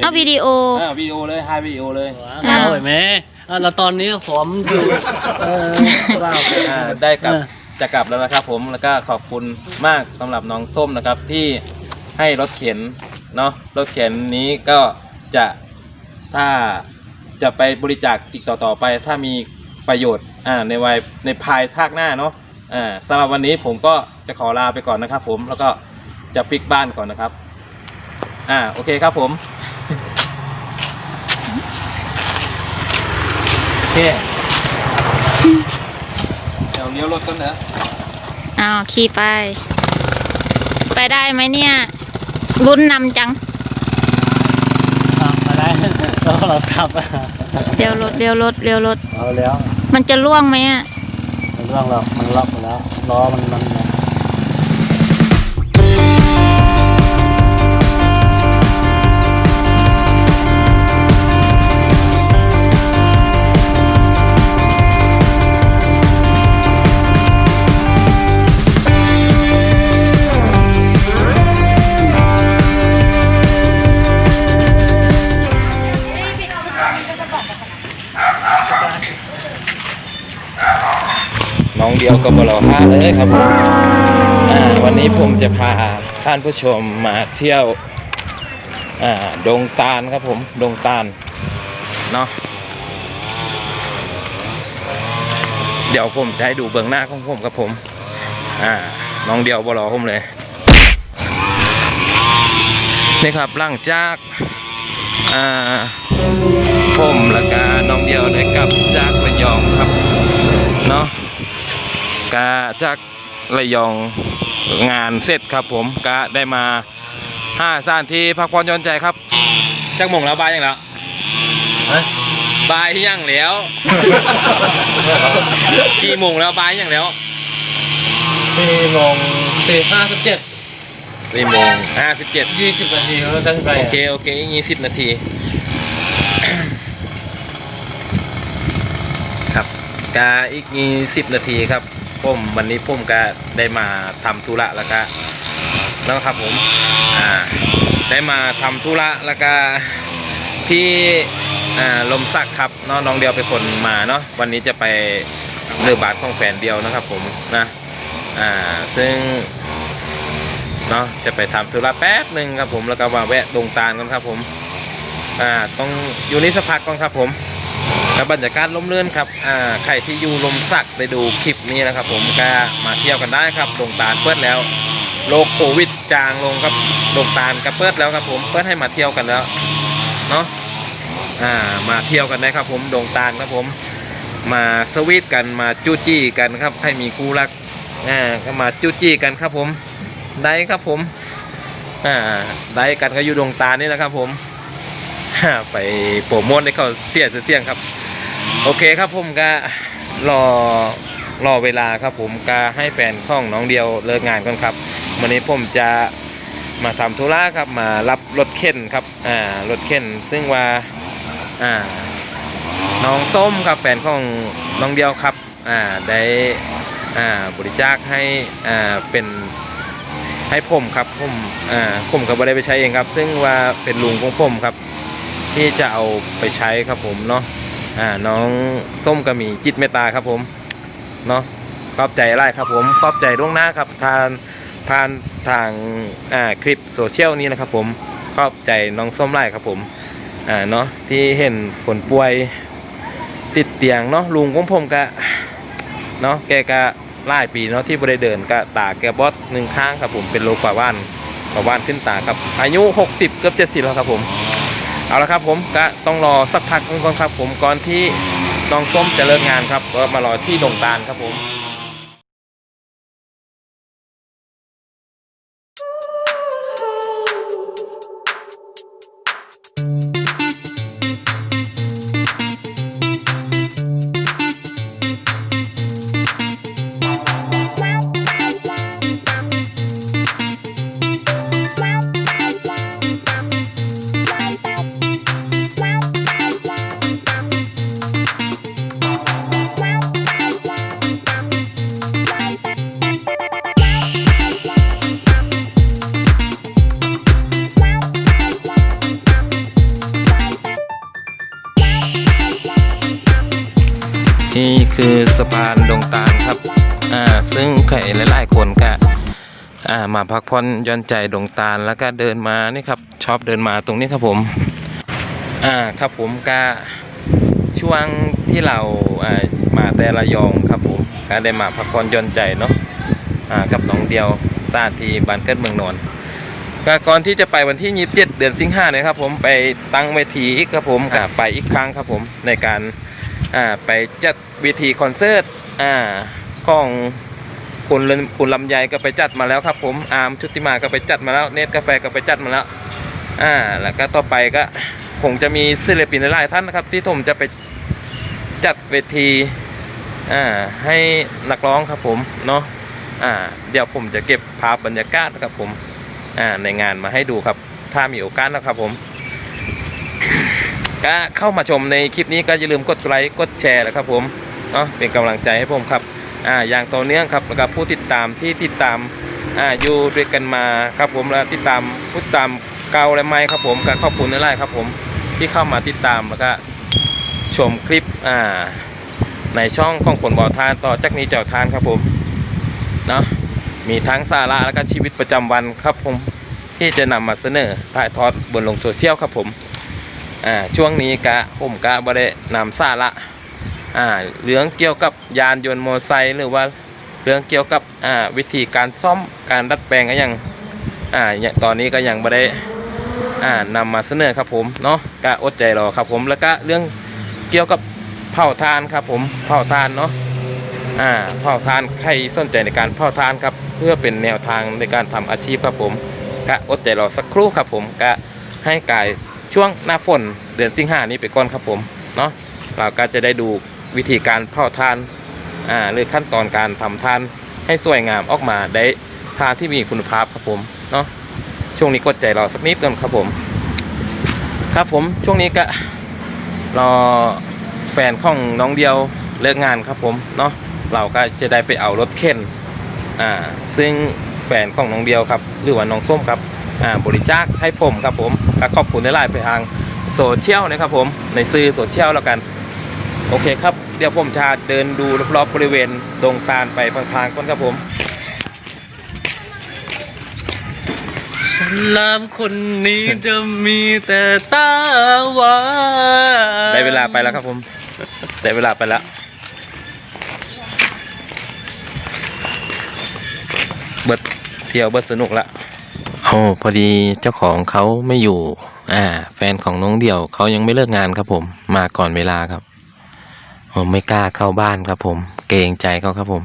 เอาวิดีโออ่าวิดีโอเลยถ่ายวิดีโอเลยอ่า เอาไว้แม่อะแล้วตอนนี้ผมอยู่เออว่าไปอ่าได้กลับเออ จะกลับแล้วนะครับ ผมแล้วก็ขอบคุณมากสำหรับน้องส้มนะครับ ที่ให้รถเข็นเนาะรถเข็นนี้ก็จะถ้าจะไปบริจาคติดต่อต่อไป ถ้ามีประโยชน์อ่าในวัยในภายภาคหน้าเนาะอ่าสำหรับวันนี้ผมก็จะขอลาไปก่อนนะครับ ผมแล้วก็จะปิกบ้านก่อนนะครับ อ่าโอเคครับผม โอเคเดี๋ยวเลี้ยวรถกันนะอ้าวขี่ไป ไปได้ไหมเนี่ยลุ้นนำจัง ขับมาได้แล้วเราขับเร็วรถเร็วรถเร็วรถ เอาแล้วมันจะล่วงไหมอะ มันร่วงเรามันล็อกหมดแล้วล้อมันมัน ยวก็บลอห้าเลยครับผมอ่าวันนี้ผมจะพาท่านผู้ชมมาเที่ยวอ่าดงตาลครับผมดงตาลเนาะเดี๋ยวผมจะให้ดูเบื้องหน้าของผมครับผม อ่า น้องเดียวบลอผมเลย นี่ครับหลังจาก อ่า ผมแล้วก็น้องเดียวได้กลับจากระยองครับ เนาะ กาจากระยองงานเสร็จครับผมก็ได้มาห้าสถานที่พักผ่อนหย่อนใจครับจักโมงแล้วบายยังแล้วบายยังแล้ว กี่โมงแล้วบายยังแล้วสี่โมงสี่ห้าสิบเจ็ดสี่โมงห้าสิบเจ็ดยี่สิบนาทีแล้วจะไปโอเคโอเคยี่สิบนาทีครับกาอีกยี่สิบนาทีครับ ผมวันนี้ผมก็ได้มาทำธุระแล้วก็แล้วครับผมอ่าได้มาทำธุระแล้วก็ที่อ่าลมสักครับเนาะน้องเดียวเป็นคนมาเนาะวันนี้จะไปเรือบาทของแฟนเดียวนะครับ ผมนะอ่าซึ่งเนาะจะไปทำธุระแป๊บหนึ่งครับผมแล้วก็มาแวะดงตาลกันครับผมอ่าต้องอยู่นี่สักพักก่อนครับผม กับบรรยากาศลมเลื่อนครับอ่าใครที่อยู่ลมสักไปดูคลิปนี้นะครับ ผมก็มาเที่ยวกันได้ครับดงตาลเปิดแล้วโรคโควิดจางลงครับดงตาลก็เปิดแล้วครับผมเปิดให้มาเที่ยวกันแล้วเนาะอ่ามาเที่ยวกันได้ครับ ผมดงตาลครับผม มาสวีทกันมาจู้จี้กันครับให้มีคู่รักอ่าก็มาจู้จี้กันครับผมได้ครับผมอ่าได้กันก็อยู่ดงตาลนี่แหละครับ ผมไปโปรโมทให้เขาเสียเสียงครับ โอเคครับผมก็รอรอเวลาครับผมก็ให้แฟนข้องน้องเดียวเลิกงานก่อนครับวันนี้ผมจะมาทำธุระครับมารับรถเข็นครับอ่ารถเข็นซึ่งว่าอ่าน้องส้มครับแฟนของน้องเดียวครับอ่าได้อ่าบริจาคให้อ่าเป็นให้ผมครับผมอ่าผมก็บ่ได้ไปใช้เองครับ ซึ่งว่าเป็นลุงของผมครับ ที่จะเอาไปใช้ครับผมเนาะ อ่าน้องส้มก็มีจิตเมตตาครับผมเนาะขอบใจไล่ครับผมขอบใจล่วงหน้าครับทานผ่านทางอ่าคลิปโซเชียลนี้นะครับผมขอบใจน้องส้มไล่ครับผมอ่าเนาะที่เห็นคนป่วยติดเตียงเนาะลุงของผมก็เนาะแกก็หลายปีเนาะที่บริเดินก็ตาแกบอสหนึ่งข้างครับผมเป็นโรคปาว่านปาว่านขึ้นตาครับอายุ 60 เกือบ70แล้วครับผม เอาละครับผมก็ต้องรอสักพักนึงก่อนครับ ผมก่อนที่น้องส้มจะเลิกงานครับก็มารอที่ดงตาลครับผม คือสะพานดงตาลครับ อ่า ซึ่งใครหลายๆคนก็อ่า มาพักผ่อนย่อนใจดงตาลแล้วก็เดินมานี่ครับชอบเดินมาตรงนี้ครับผม อ่า ครับผมก็ช่วงที่เราอ่ามาแต่ระยองครับผมก็ได้มาพักผ่อนย่อนใจเนาะอ่า กับน้องเดียวซาทีบ้านเกิดเมืองนอนก็ก่อนที่จะไปวันที่ยี่สิบเจ็ดเดือนสิงหาเนี่ยครับผมไปตั้งเวทีอีกครับผมก็ไปอีกครั้งครับผมในการ อ่าไปจัดเวทีคอนเสิร์ตอ่าของคุณลคุณลำไยก็ไปจัดมาแล้วครับ ผมอาร์มชุติมาก็ไปจัดมาแล้วเนตกาแฟก็ไปจัดมาแล้วอ่าแล้วก็ต่อไปก็คงจะมีศิลปินหลายท่านนะครับ ที่ผมจะไปจัดเวทีอ่าให้นักร้องครับผมเนาะอ่าเดี๋ยวผมจะเก็บภาพบรรยากาศนะครับผมอ่าในงานมาให้ดูครับ ถ้ามีโอกาสนะครับผม ก็เข้ามาชมในคลิปนี้ก็อย่าลืมกดไลค์กดแชร์นะครับผมเนาะเป็นกำลังใจให้ผมครับอ่าอย่างต่อเนื่องครับแล้วก็ผู้ติดตามที่ติดตามอ่าอยู่ด้วยกันมาครับผมแล้วติดตามผู้ติดตามเก่าและใหม่ครับผมก็ขอบคุณหลายๆครับผมที่เข้ามาติดตามแล้วก็ชมคลิปอ่าในช่องของผลบ่อทานต่อจากนี้เจ้าทานครับผมเนาะมีทั้งสาระและก็ชีวิตประจำวันครับผมที่จะนำมาเสนอถ่ายทอดบนลงโซเชียลครับผม อ่าช่วงนี้กะผมกะบ่ได้นำสาระอ่าเรื่องเกี่ยวกับยานยนต์มอเตอร์ไซค์หรือว่าเรื่องเกี่ยวกับอ่าวิธีการซ่อมการดัดแปลงก็ยังอ่าตอนนี้ก็ยังบ่ได้อ่านำมาเสนอครับผมเนาะกะอดใจรอครับผมแล้วก็เรื่องเกี่ยวกับเผาทานครับผมเผาทานเนาะอ่าเผาทานใครสนใจในการเผาทานครับ เพื่อเป็นแนวทางในการทำอาชีพครับผมกะอดใจรอสักครู่ครับผมกะให้กาย ช่วงหน้าฝนเดือนสิงหานี้ไปก่อนครับผมเนาะเราก็จะได้ดูวิธีการเผาทานอ่าหรือขั้นตอนการทำทานให้สวยงามออกมาได้ทานที่มีคุณภาพครับผมเนาะช่วงนี้กดใจรอสักนิดก่อนครับผม ครับผมช่วงนี้ก็รอแฟนของน้องเดียวเลิกงานครับผมเนาะเราก็จะได้ไปเอารถเข็นอ่าซึ่งแฟนของน้องเดียวครับ หรือว่าน้องส้มครับ อ่าบริจาคให้ผมครับผมก็ขอบคุณในไลน์ไปทางโซเชียลนะครับผมในสื่อโซเชียลแล้วกัน โอเคครับ เดี๋ยวผมจะเดินดูรอบๆบริเวณดงตาลไปพลางๆก่อนครับผมฉันลามคนนี้จะมีแต่ตาหวานได้เวลาไปแล้วครับผม ได้เวลาไปแล้ว เบิดเที่ยวเบิดสนุกละ โอ้พอดีเจ้าของเขาไม่อยู่ อ่า แฟนของน้องเดี่ยวเขายังไม่เลิกงานครับผม มาก่อนเวลาครับผมไม่กล้าเข้าบ้านครับผม เกรงใจเขาครับผม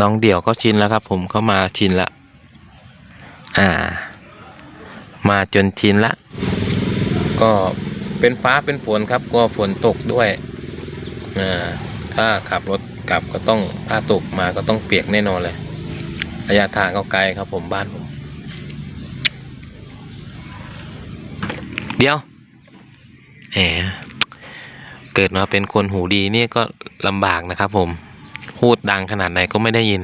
น้องเดี่ยวก็ชินแล้วครับ ผมเขามาชินละ อ่า มาจนชินละ ก็เป็นฟ้าเป็นฝนครับกลัวฝนตกด้วยอ่าถ้าขับรถกลับก็ต้องถ้าตกมาก็ต้องเปียกแน่นอนเลยระยะทางก็ไกลครับผมบ้านผม เดียวแหมเกิดมาเป็นคนหูดีนี่ก็ลำบากนะครับผม พูดดังขนาดไหนก็ไม่ได้ยิน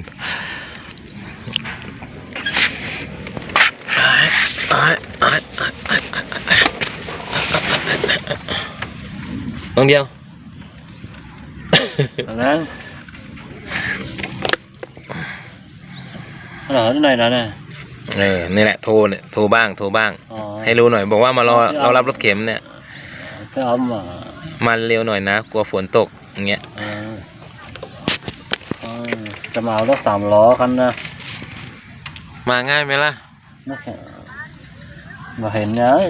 น้องเดียวอันนั้นฮัลโหลที่ไหนแล้วเนี่ย เออนี่แหละโทรเนี่ยโทรบ้างโทรบ้าง อ๋อให้รู้หน่อย บอกว่ามารอเรารับรถเข็มเนี่ย ไปเอามามาเร็วหน่อยนะกลัวฝนตกอย่างเงี้ยอ่าอ่าจะมาเอารถสามล้อกันนะมาง่ายไหมล่ะ ไม่เห็นมาเห็นเนย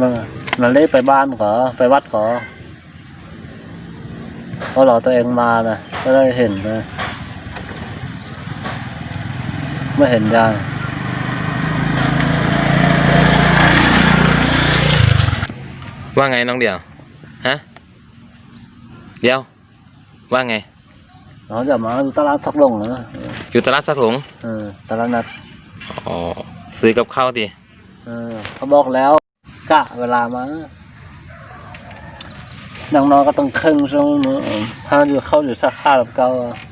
มันมันเล่ไปบ้านขอไปวัดขอเพราะเราตัวเองมานะก็ได้เห็นนะ ไม่เห็นยังว่าไงน้องเดียว ฮะ เดียว ว่าไงเราจะมาดูตลาดทักลงนะอยู่ตลาดสะถงเออตลาดนัด อ๋อ ซื้อกับข้าวดิ เออ เขาบอกแล้วกะเวลามานังนอนก็ต้องครึ่งชั่วโมงเนอะถ้าอยู่เข้าอยู่สาขาแบบเก่าอะอื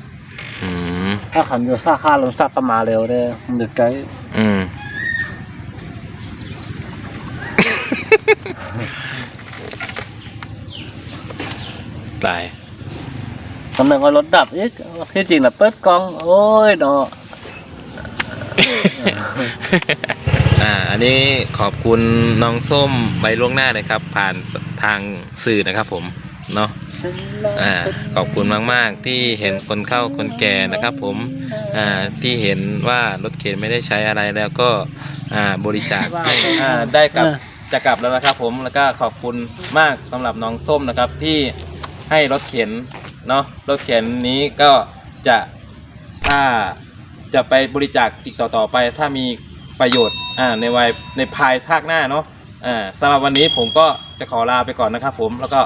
มถ้าขันอยู่สาขาลงสักก็มาเร็วเด้มันดึกไกลอืมหลายสำนึกว่ารถดับอีกที่จริงน่ะเปิดกล้อง โอ้ยเนาะอ่า อันนี้ขอบคุณน้องส้มใบล่วงหน้าเลยครับ ผ่านทางสื่อนะครับผม เนาะอ่าขอบคุณมาก ๆ ที่เห็นคนเข้าคนแก่นะครับ ผมอ่าที่เห็นว่ารถเข็นไม่ได้ใช้อะไรแล้วก็อ่าบริจาคให้อ่าได้กลับจะกลับแล้วนะครับ ผมแล้วก็ขอบคุณมากสำหรับน้องส้มนะครับ ที่ให้รถเข็นเนาะรถเข็นนี้ก็จะถ้าจะไปบริจาคติดต่อต่อไป ถ้ามีประโยชน์อ่าในวัยในภายภาคหน้าเนาะอ่าสำหรับวันนี้ผมก็จะขอลาไปก่อนนะครับ ผมแล้วก็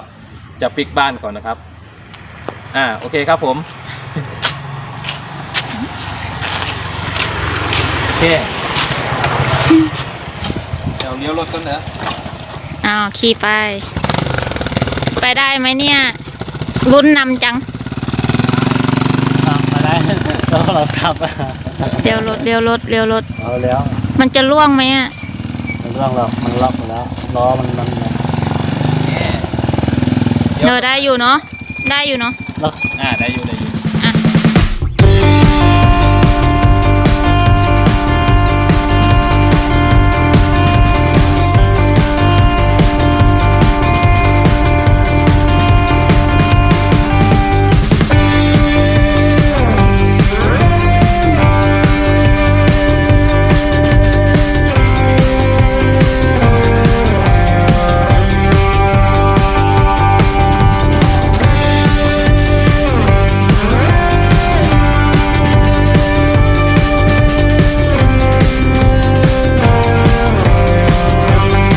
จะปิกบ้านก่อนนะครับ อ่า โอเคครับผม โอเค เดี๋ยวเลี้ยวรถก่อนนะอ้าวขี่ไป ไปได้ไหมเนี่ยลุ้นนำจังขับมาได้แล้วเราขับเร็วรถเร็วรถเร็วรถ เอาแล้วมันจะล่วงไหมอะ มันล็อกหรอกมันล็อกหมดแล้วล้อมันมัน เดี๋ยวได้อยู่เนาะได้อยู่เนาะล็ออ่าได้อยู่ได้อยู่